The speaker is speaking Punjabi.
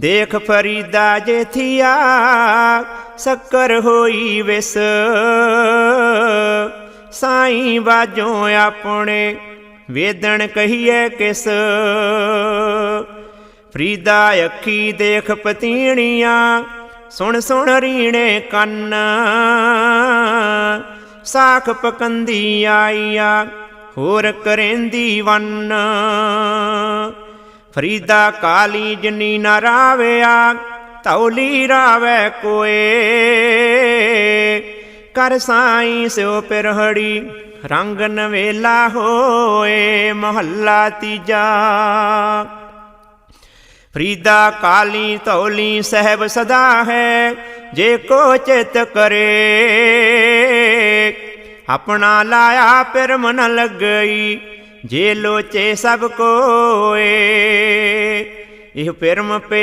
ਦੇਖ ਫਰੀਦਾ ਜੇਥੀਆ ਸ਼ੱਕਰ ਹੋਈ ਵਿਸ। ਸਾਈਂ ਬਾਜੋਂ ਆਪਣੇ ਵੇਦਣ ਕਹੀਏ ਕਿਸ। ਫਰੀਦਾ ਅੱਖੀ ਦੇਖ ਪਤੀਣੀਆਂ, ਸੁਣ ਸੁਣ ਰੀਣੇ ਕੰਨ। ਸਾਖ ਪਕੰਦੀ ਆਈਆ, ਹੋਰ ਕਰੇਂਦੀ ਵੰਨ। ਫਰੀਦਾ ਕਾਲੀ ਜਨੀ ਨਾ ਰਾਵਿਆ ਤੌਲੀ ਰਾਵੇ ਕੋਏ। ਕਰ ਸਾਈ ਸਿਓ ਪਿਰਹੜੀ, ਰੰਗ ਨਵੇਲਾ ਹੋਏ, ਮਹੱਲਾ ਤੀਜਾ। ਫਰੀਦਾ ਕਾਲੀ ਤੌਲੀ ਸਹਿਬ ਸਦਾ ਹੈ, ਜੇ ਕੋ ਚਿਤ ਕਰੇ। ਆਪਣਾ ਲਾਇਆ ਪਿਰ ਮਨ ਲੱਗਈ ਜੇ ਲੋਚੇ ਸਭ ਕੋਏ ਇਹ ਪਿਰਮ ਪੇ